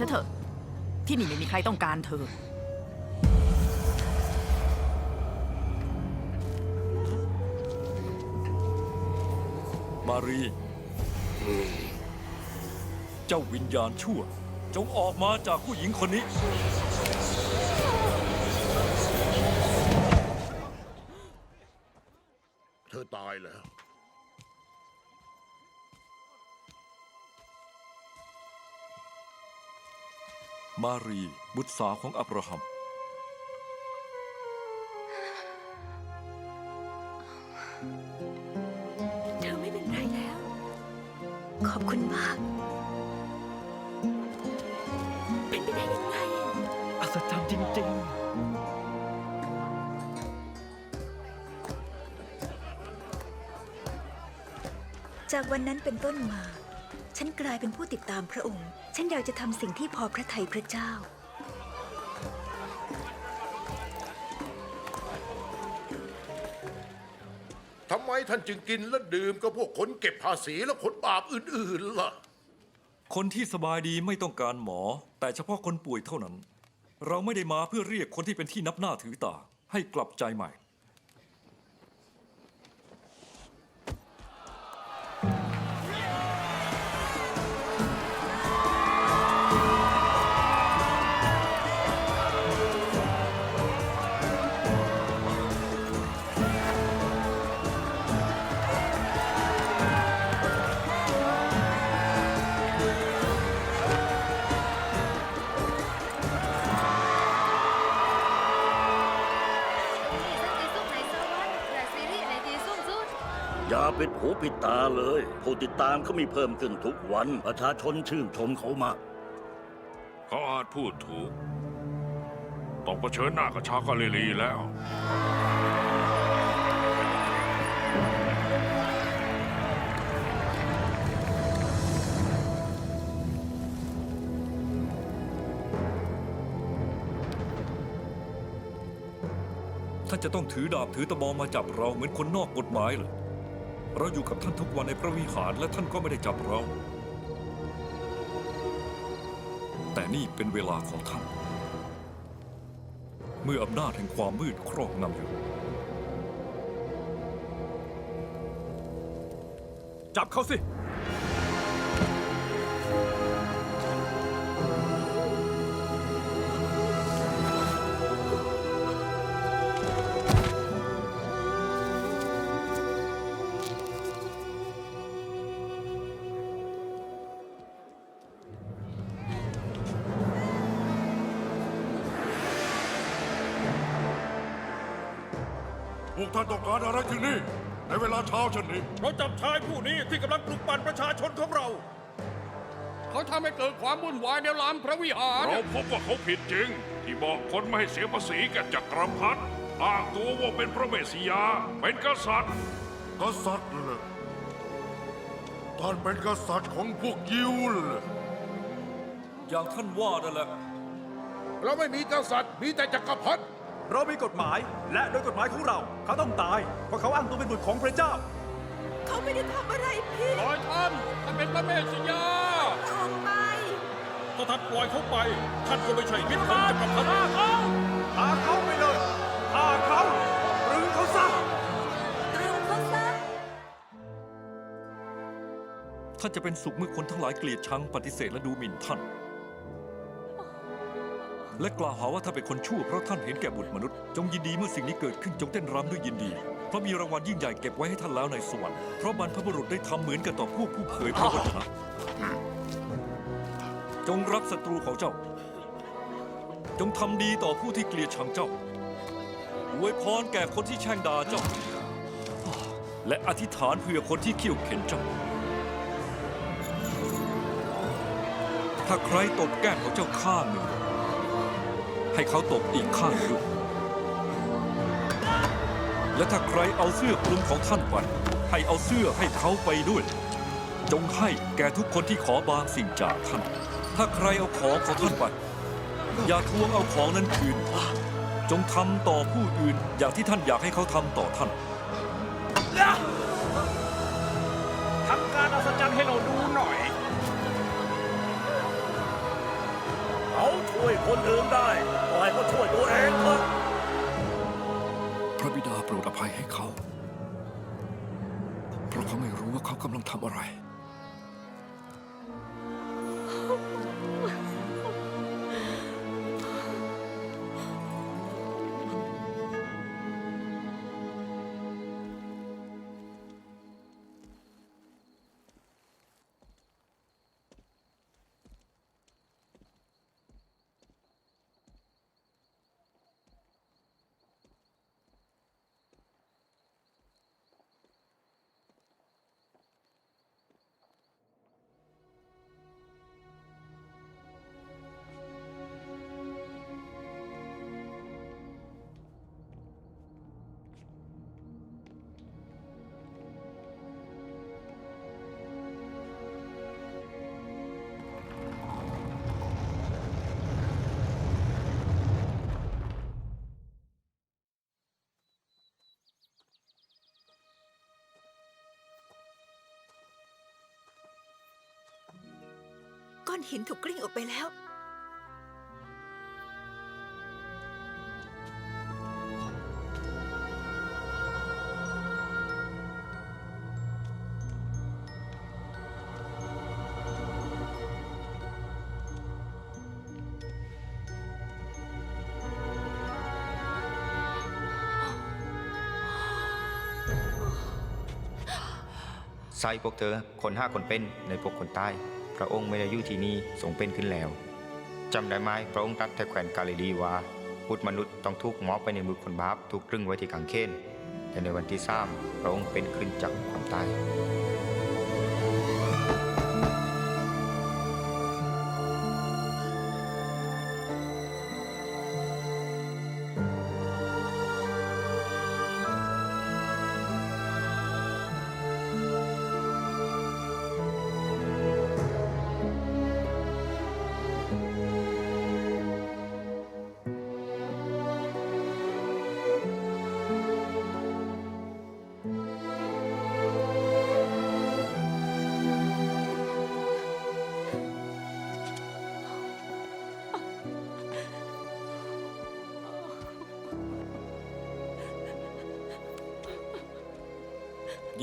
ซะเถอะ ที่นี่ไม่มีใครต้องการเธอ มารี เจ้าวิญญาณชั่ว จงออกมาจากผู้หญิงคนนี้ เธอตายแล้ว มารีบุตรสาวของอับราฮัม เธอไม่เป็นไรแล้ว ขอบคุณมาก เป็นไปได้ยังไง อัศจรรย์จริง จากวันนั้นเป็นต้นมา ฉันกลายเป็นผู้ติดตามพระองค์ ฉันอยากจะทำสิ่งที่พอพระทัยพระเจ้า ทำไมท่านจึงกินและดื่มกับพวกคนเก็บภาษีและคนบาปอื่นๆล่ะๆคนที่สบายดีไม่ต้องการหมอ แต่เฉพาะคนป่วยเท่านั้น เราไม่ได้มาเพื่อเรียกคนที่เป็นที่นับหน้าถือตาให้กลับใจใหม่ อย่าปิดหูปิดตาเลย ผู้ติดตามเขามีเพิ่มขึ้นทุกวัน ประชาชนชื่นชมเขามาก เขาอาจพูดถูก ต้องเผชิญหน้ากับชาวกาลิลีแล้ว ท่านจะต้องถือดาบถือตะบองมาจับเราเหมือนคนนอกกฎหมายเหรอ เราอยู่กับท่านทุกวันในพระวิหารและท่านก็ไม่ได้จับเรา แต่นี่เป็นเวลาของท่าน เมื่ออำนาจแห่งความมืดครอบงำอยู่ จับเขาสิ พวกท่านต้องการอะไรที่นี่ ในเวลาเช้าเช่นนี้ เราจับชายผู้นี้ที่กำลังปลุกปั่นประชาชนของเรา เขาทำให้เกิดความวุ่นวายในลานพระวิหาร เราพบว่าเขาผิดจริง ที่บอกคนไม่ให้เสียภาษีแก่จักรพรรดิอ้างตัวว่าเป็นพระเมสสิยา เป็นกษัตริย์ กษัตริย์เลยท่านเป็นกษัตริย์ของพวกยิวเลยอย่างท่านว่านั่นแหละ เราไม่มีกษัตริย์มีแต่จักรพรรดิ เรามีกฎหมายและโดยกฎหมายของเรา เขาต้องตาย เพราะเขาอ้างตัวเป็นบุตรของพระเจ้า เขาไม่ได้ทำอะไรผิดปล่อยท่านท่านเป็นพระเมสสิยา ออกไป ถ้าท่านปล่อยเขาไป ท่านก็ไม่ใช่มิตรของจักรพรรดิพาเขาไปเลยพาเขาตรึงเขาซะตรึงเขาซะ ท่านจะเป็นสุขเมื่อคนทั้งหลายเกลียดชังปฏิเสธและดูหมิ่นท่าน และกล่าวหาว่าท่านเป็นคนชั่วเพราะท่านเห็นแก่บุตรมนุษย์ จงยินดีเมื่อสิ่งนี้เกิดขึ้นจงเต้นรำด้วยยินดี เพราะมีรางวัลยิ่งใหญ่เก็บไว้ให้ท่านแล้วในสวรรค์เพราะบรรพบุรุษได้ทำเหมือนกันต่อพวกผู้เผยพระวจนะจงรักศัตรูของเจ้า จงทำดีต่อผู้ที่เกลียดชังเจ้าอวยพรแก่คนที่แช่งด่าเจ้า และอธิษฐานเพื่อคนที่เขี่ยวเข็นเจ้า ถ้าใครตบแก้มของเจ้าข้างหนึ่ง ให้เขาตบอีกข้างด้วยและถ้าใครเอาเสื้อคลุมของท่านไปให้เอาเสื้อให้เขาไปด้วย จงให้แก่ทุกคนที่ขอบางสิ่งจากท่าน ถ้าใครเอาของของท่านไปอย่าทวงเอาของนั้นคืน จงทำต่อผู้อื่นอย่างที่ท่านอยากให้เขาทำต่อท่านทำการอัศจรรย์ให้เราดูหน่อยคนอื่นได้ ช่วยตัวเองเถอะพระบิดาโปรดอภัยให้เขา เพราะเขาไม่รู้ว่าเขากำลังทำอะไร อนหินถูกกลิ้งออกไปแล้วใส่พวกเธอ คนห้าคนเป็นในพวกคนใต้ พระองค์ไม่ได้อยู่ที่นี่ทรงเป็นขึ้นแล้วจำได้ไหมพระองค์ตรัดแต่แควนกาลิลีว่าพุทธมนุษย์ต้องถูกหมอบไปในมือคนบาปถูกตรึงไว้ที่กังเขนแต่ในวันที่สามพระองค์เป็นขึ้นจากความตาย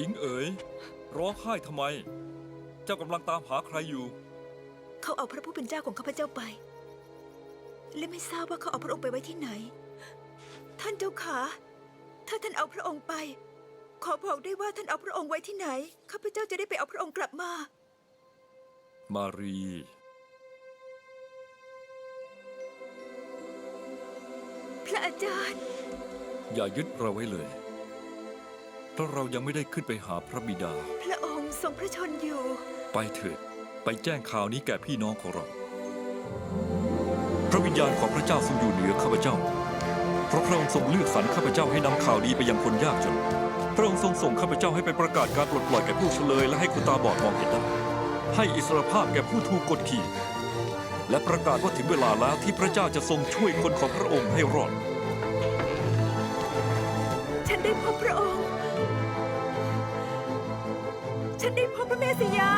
หญิงเอ๋ย ร้องไห้ทำไม เจ้ากำลังตามหาใครอยู่ เขาเอาพระผู้เป็นเจ้าของข้าพเจ้าไป และไม่ทราบว่าเขาเอาพระองค์ไปไว้ที่ไหน ท่านเจ้าขา ถ้าท่านเอาพระองค์ไป ขอบอกได้ว่าท่านเอาพระองค์ไว้ที่ไหน ข้าพเจ้าจะได้ไปเอาพระองค์กลับมา มารี พระอาจารย์ อย่ายึดเราไว้เลยเพ ราะเรายังไม่ได้ขึ้นไปหาพระบิดา พระองค์ทรงพระชนอยู่ ไปเถิด ไปแจ้งข่าวนี้แก่พี่น้องของเรา พระวิญญาณของพระเจ้าทรงอยู่เหนือข้าพเจ้า เพราะพระองค์ทรงเลือกสรรข้าพเจ้าให้นำข่าวดีไปยังคนยากจน พระองค์ทรงส่งข้าพเจ้าให้ไปประกาศการปลดปล่อยแก่ผู้เฉลยและให้คนตาบอดมองเห็นได้ให้อิสรภาพแก่ผู้ถูกกดขี่ และประกาศว่าถึงเวลาแล้วที่พระเจ้าจะทรงช่วยคนของพระองค์ให้รอด ฉันได้พบพระองค์ พระเมสสิยา